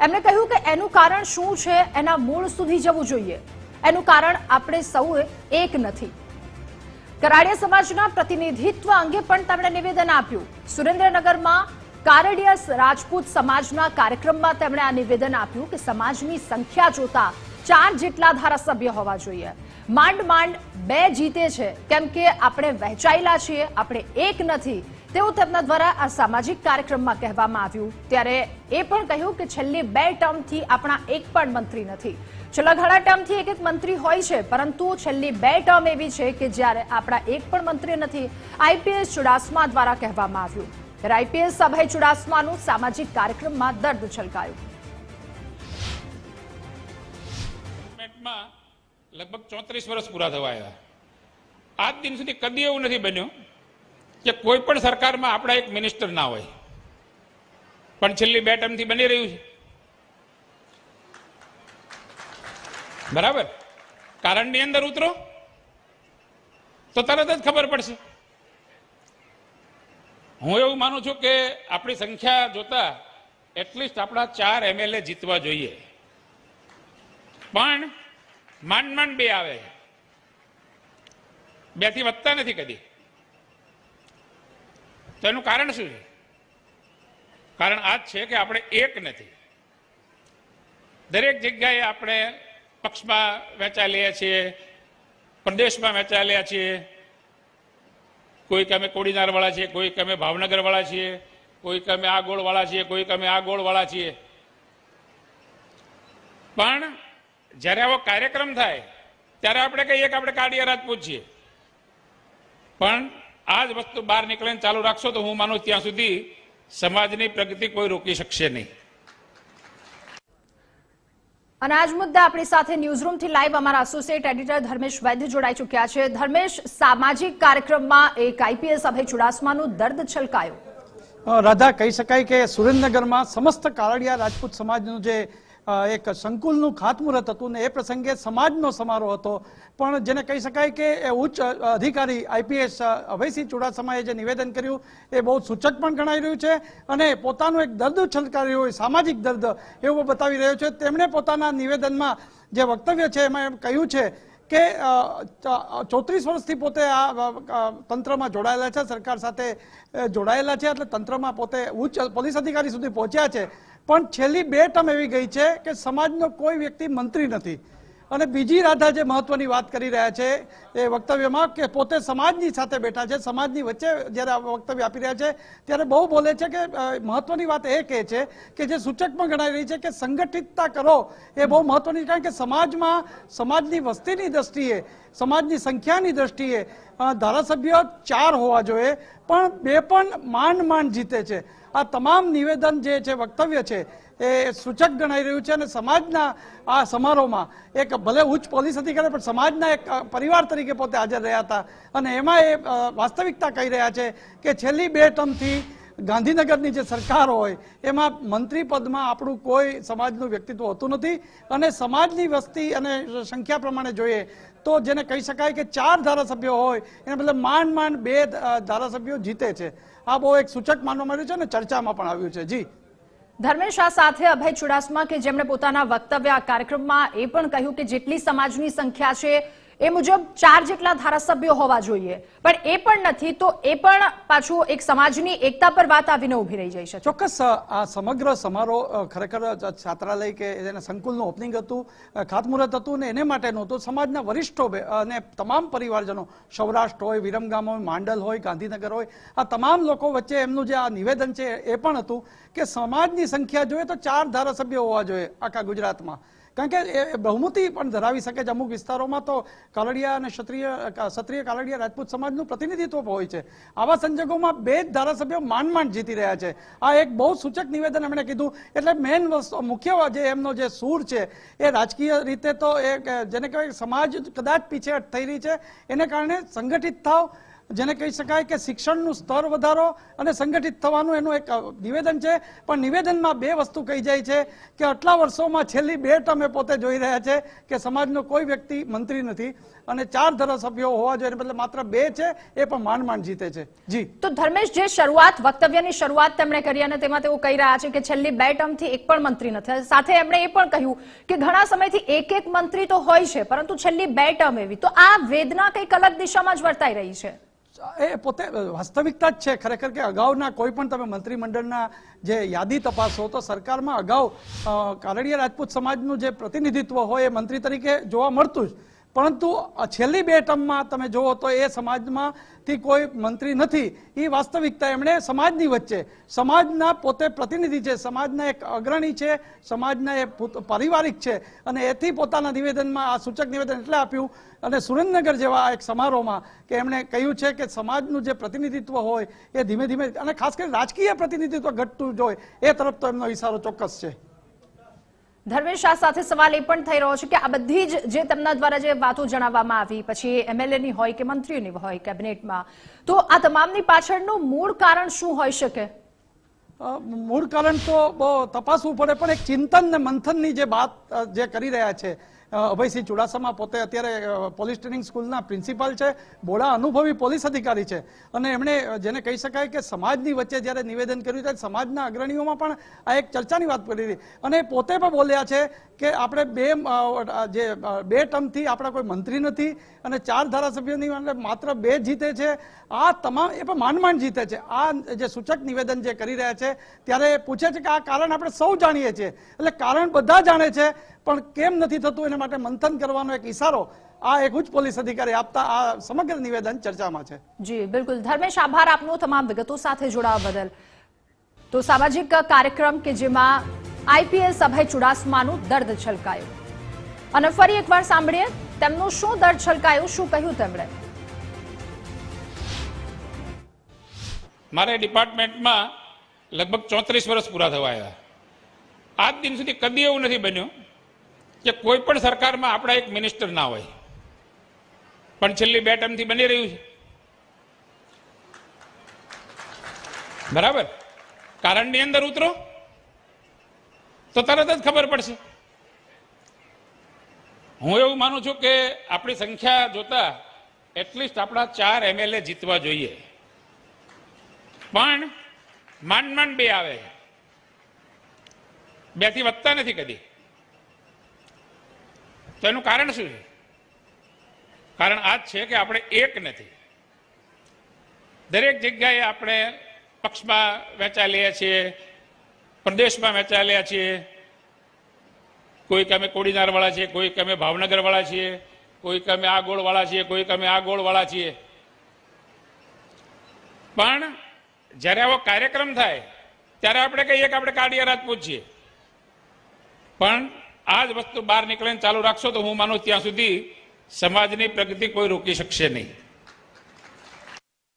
એમણે કહ્યું કે એનું કારણ શું છે, એના મૂળ સુધી જવું જોઈએ. એનું કારણ આપણે સૌએ એક નથી. કરાડિયા સમાજના પ્રતિનિધિત્વ અંગે પણ તેમણે નિવેદન આપ્યું. સુરેન્દ્રનગરમાં કારડિયા રાજપૂત સમાજના કાર્યક્રમમાં તેમણે આ નિવેદન આપ્યું કે સમાજની સંખ્યા જોતા ચાર જેટલા ધારાસભ્ય હોવા જોઈએ. માંડ માંડ બે જીતે છે. કેમ કે આપણે વહેંચાયેલા છીએ, આપણે એક નથી. તેવું તેમના દ્વારા આ સામાજિક કાર્યક્રમમાં કહેવામાં આવ્યું. ત્યારે એ પણ કહ્યું કે છેલ્લી બે ટર્મથી આપણા એક પણ મંત્રી નથી. છેલ્લા ઘણા ટર્મથી એક એક મંત્રી હોય છે, પરંતુ છેલ્લી બે ટર્મ એવી છે કે જ્યારે આપણા એક પણ મંત્રી નથી, આઈપીએસ ચુડાસમા દ્વારા કહેવામાં આવ્યું. આઈપીએસ અભય ચુડાસમાનું સામાજિક કાર્યક્રમમાં દર્દ છલકાયું. લગભગ ચોત્રીસ વર્ષ પૂરા થવા આવ્યા. આજ દિન સુધી કદી એવું નથી બન્યું કે કોઈ પણ સરકારમાં આપણા એક મિનિસ્ટર ના હોય. પણ છેલ્લી બે ટર્મથી બની રહ્યું છે. બરાબર? કારણની અંદર ઉતરો. તો તરત જ ખબર પડશે. હું એવું માનું છું કે આપણી સંખ્યા જોતા એટલીસ્ટ આપણા ચાર એમએલએ જીતવા જોઈએ. પણ માંડ માંડ બે આવે. બેથી વધતા નથી કદી. તો એનું કારણ શું છે? કારણ આ જ છે કે આપણે એક નથી. દરેક જગ્યાએ આપણે પક્ષમાં વહેંચાયેલા છીએ, પ્રદેશમાં વહેંચાયેલા છીએ. કોઈક અમે કોડીનારવાળા છીએ, કોઈક અમે ભાવનગરવાળા છીએ, કોઈક અમે આ ગોળવાળા છીએ, કોઈક અમે આ ગોળવાળા છીએ. પણ જ્યારે આવો કાર્યક્રમ થાય, ત્યારે આપણે કહીએ કે આપણે કાડિયા રાજપૂત છીએ પણ આ જ વસ્તુ બહાર નીકળીને ચાલુ રાખશો તો હું માનું ત્યાં સુધી સમાજની પ્રગતિ કોઈ રોકી શકશે નહીં. અને આજ મુદ્દા આપણી સાથે ન્યૂઝરૂમથી લાઈવ અમારા એસોસિએટ એડિટર ધર્મેશ વૈદ્ય જોડાઈ ચૂક્યા છે. ધર્મેશ, સામાજિક કાર્યક્રમમાં એક આઈપીએસ અભય ચુડાસમાનું દર્દ છલકાયું. રાધા, કહી શકાય કે સુરેન્દ્રનગરમાં સમસ્ત કારડિયા રાજપૂત સમાજનું જે એક સંકુલનું ખાતમુહૂર્ત હતું ને એ પ્રસંગે સમાજનો સમારોહ હતો. પણ જેને કહી શકાય કે એ ઉચ્ચ અધિકારી આઈપીએસ અભયસિંહ ચુડાસમાએ જે નિવેદન કર્યું, એ બહુ સૂચક પણ ગણાઈ રહ્યું છે અને પોતાનું એક દર્દ છલકાર્યું હોય, સામાજિક દર્દ, એવું બતાવી રહ્યો છે. તેમણે પોતાના નિવેદનમાં જે વક્તવ્ય છે એમાં એમ કહ્યું છે કે ચોત્રીસ વર્ષથી પોતે આ તંત્રમાં જોડાયેલા છે, સરકાર સાથે જોડાયેલા છે, એટલે તંત્રમાં પોતે ઉચ્ચ પોલીસ અધિકારી સુધી પહોંચ્યા છે. પણ છેલ્લી બે ટર્મ એવી ગઈ છે કે સમાજનો કોઈ વ્યક્તિ મંત્રી નથી. અને બીજી રાધા જે મહત્વની વાત કરી રહ્યા છે, એ વક્તવ્યમાં કે પોતે સમાજની સાથે બેઠા છે, સમાજની વચ્ચે જ્યારે વક્તવ્ય આપી રહ્યા છે, ત્યારે બહુ બોલે છે કે મહત્વની વાત એ કહે છે કે જે સૂચકમાં ગણાઈ રહી છે કે સંગઠિતતા કરો, એ બહુ મહત્વની કારણ કે સમાજમાં, સમાજની વસ્તીની દ્રષ્ટિએ, સમાજની સંખ્યાની દ્રષ્ટિએ ધારાસભ્ય ચાર હોવા જોઈએ, પણ બે પણ માંડ માંડ જીતે છે. આ તમામ નિવેદન જે છે, વક્તવ્ય છે, એ સૂચક ગણાઈ રહ્યું છે અને સમાજના આ સમારોહમાં એક ભલે ઉચ્ચ પોલીસ અધિકારી, પણ સમાજના એક પરિવાર તરીકે પોતે હાજર રહ્યા હતા. અને એમાં એ વાસ્તવિકતા કહી રહ્યા છે કે છેલ્લી બે ટર્મથી ગાંધીનગરની જે સરકાર હોય, એમાં મંત્રી પદમાં આપણું કોઈ સમાજનું વ્યક્તિત્વ હોતું નથી. અને સમાજની વસ્તી અને સંખ્યા પ્રમાણે જોઈએ, તો જેને કહી શકાય કે ચાર ધારાસભ્યો હોય, એને બદલે માંડ માંડ બે ધારાસભ્યો જીતે છે. આ બહુ એક સૂચક માનવામાં આવ્યું છે અને ચર્ચામાં પણ આવ્યું છે. જી. ધર્મેશ શાહ સાથે અભય ચુડાસમા, કે જેમણે પોતાના વક્તવ્ય આ કાર્યક્રમમાં એ પણ કહ્યું કે જેટલી સમાજની સંખ્યા છે એ મુજબ ચાર જેટલા ધારાસભ્યો હોવા જોઈએ. પણ એ પણ નથી તો એ પણ પાછું એક સમાજની એકતા પર વાત આવીને ઊભી રહી જાય છે. ચોક્કસ આ સમગ્ર સમારોહ ખરેખર છાત્રાલય કે એના સંકુલનું ઓપનિંગ હતું ખાતમુહૂર્ત હતું ને એને માટે નહોતું, સમાજના વરિષ્ઠો અને તમામ પરિવારજનો, સૌરાષ્ટ્ર હોય, વિરમગામ હોય, માંડલ હોય, ગાંધીનગર હોય, આ તમામ લોકો વચ્ચે એમનું જે આ નિવેદન છે એ પણ હતું કે સમાજની સંખ્યા જોઈએ તો ચાર ધારાસભ્યો હોવા જોઈએ આખા ગુજરાતમાં. કારણ કે એ બહુમતી પણ ધરાવી શકે છે. અમુક વિસ્તારોમાં તો કાલડિયા અને ક્ષત્રિય ક્ષત્રિય કાલડિયા રાજપૂત સમાજનું પ્રતિનિધિત્વ હોય છે. આવા સંજોગોમાં બે જ ધારાસભ્યો માંડ માંડ જીતી રહ્યા છે. આ એક બહુ સૂચક નિવેદન એમણે કીધું. એટલે મેઇન વસ્તુ, મુખ્ય જે એમનો જે સૂર છે, એ રાજકીય રીતે તો એ જેને કહેવાય સમાજ કદાચ પીછેહટ થઈ રહી છે. એને કારણે સંગઠિત થાવ જેને કહી શકાય કે શિક્ષણનું સ્તર વધારો અને સંગઠિત થવાનું એનું એક નિવેદન છે. પણ નિવેદનમાં બે વસ્તુ કહી જાય છે કે આટલા વર્ષોમાં છેલ્લી બે ટર્મે પોતે જોઈ રહ્યા છે કે સમાજનો કોઈ વ્યક્તિ મંત્રી નથી અને ચાર ધારાસભ્યો હોવા જોઈએ. બદલે માત્ર બે છે, એ પણ માંડ માંડ જીતે છે. જી. તો ધર્મેશ, જે શરૂઆત, વક્તવ્યની શરૂઆત તેમણે કરી અને તેમાં તેઓ કહી રહ્યા છે કે છેલ્લી બે ટર્મથી એક પણ મંત્રી નથી. સાથે એમણે એ પણ કહ્યું કે ઘણા સમયથી એક એક મંત્રી તો હોય છે, પરંતુ છેલ્લી બે ટર્મ એવી. તો આ વેદના કંઈક અલગ દિશામાં જ વર્તાઈ રહી છે. એ પોતે વાસ્તવિકતા જ છે. ખરેખર કે અગાઉના કોઈ પણ તમે મંત્રીમંડળના જે યાદી તપાસો તો સરકારમાં અગાઉ અ, રાજપૂત સમાજનું જે પ્રતિનિધિત્વ હોય એ મંત્રી તરીકે જોવા મળતું જ. પરંતુ છેલ્લી બે ટર્મમાં તમે જુઓ તો એ સમાજમાંથી કોઈ મંત્રી નથી. એ વાસ્તવિકતા એમણે સમાજની વચ્ચે. સમાજના પોતે પ્રતિનિધિ છે, સમાજના એક અગ્રણી છે, સમાજના એ પારિવારિક છે. અને એથી પોતાના નિવેદનમાં આ સૂચક નિવેદન એટલે આપ્યું. અને સુરેન્દ્રનગર જેવા એક સમારોહમાં કે એમણે કહ્યું છે કે સમાજનું જે પ્રતિનિધિત્વ હોય એ ધીમે ધીમે, અને ખાસ કરીને રાજકીય પ્રતિનિધિત્વ ઘટતું જ હોય, એ તરફ તો એમનો ઇશારો ચોક્કસ છે. ધર્મેશ આ સાથે સવાલ એ પણ થઈ રહ્યો છે કે આ બધી જ જે તેમના દ્વારા જે વાતો જણાવવામાં આવી, પછી એમએલએ ની હોય કે મંત્રીઓની હોય, કેબિનેટમાં, તો આ તમામની પાછળનું મૂળ કારણ શું હોઈ શકે? મૂળ કારણ તો બહુ તપાસવું પડે, પણ એક ચિંતન ને મંથનની જે વાત જે કરી રહ્યા છે અભયસિંહ ચુડાસમા પોતે અત્યારે પોલીસ ટ્રેનિંગ સ્કૂલના પ્રિન્સિપાલ છે બોડા અનુભવી પોલીસ અધિકારી છે. અને એમણે જેને કહી શકાય કે સમાજની વચ્ચે જ્યારે નિવેદન કર્યું ત્યારે સમાજના અગ્રણીઓમાં પણ આ એક ચર્ચાની વાત કરી હતી. અને પોતે પણ બોલ્યા છે કે આપણે બે જે બે ટર્મથી આપણા કોઈ મંત્રી નથી અને ચાર ધારાસભ્યોની માત્ર બે જીતે છે. આ તમામ, એ પણ માંડ માંડ જીતે છે. આ જે સૂચક નિવેદન જે કરી રહ્યા છે ત્યારે પૂછે છે કે આ કારણ આપણે સૌ જાણીએ છીએ. એટલે કારણ બધા જાણે છે, પણ કેમ નથી થતું? એના માટે મંથન કરવાનો એક ઇશારો આ એક ઉચ્ચ પોલીસ અધિકારી આપતા આ સમગ્ર નિવેદન ચર્ચામાં છે. જી બિલકુલ. ધર્મેશ આભાર આપનો તમામ વિગતો સાથે જોડાવા બદલ. તો સામાજિક કાર્યક્રમ કે જેમાં આઈપીએસ અભય ચુડાસમાનું દર્દ છલકાયું. અને ફરી એકવાર સાંભળીએ તેમનું શું દર્દ છલકાયું શું કહ્યું તેમણે? મારે ડિપાર્ટમેન્ટમાં લગભગ ચોત્રીસ વર્ષ પૂરા થવા આવ્યા. આજ દિન સુધી કદી એવું નથી બન્યું કે કોઈ પણ સરકારમાં આપણા એક મિનિસ્ટર ના હોય. પણ છેલ્લી બે ટર્મથી બની રહ્યું છે. બરાબર? કારણની અંદર ઉતરો. તો તરત જ ખબર પડશે. હું એવું માનું છું કે આપણી સંખ્યા જોતા એટલીસ્ટ આપણા ચાર એમએલએ જીતવા જોઈએ. પણ માંડ માંડ બે આવે. બેથી વધતા નથી કદી. તો એનું કારણ શું છે? કારણ આ જ છે કે આપણે એક નથી. દરેક જગ્યાએ આપણે પક્ષમાં લઈએ છીએ, પ્રદેશમાં લઈએ છીએ. કોઈક અમે કોડીનારવાળા છીએ, કોઈક અમે ભાવનગરવાળા છીએ, કોઈક અમે આ ગોળવાળા છીએ, કોઈક અમે આ ગોળવાળા છીએ. પણ જ્યારે આવો કાર્યક્રમ થાય, ત્યારે આપણે કહીએ કે આપણે કાઢીએ રાજપૂત છીએ પણ આ જ વસ્તુ બહાર નીકળીને ચાલુ રાખશો તો હું માનું ત્યાં સુધી સમાજની પ્રગતિ કોઈ રોકી શકશે નહીં.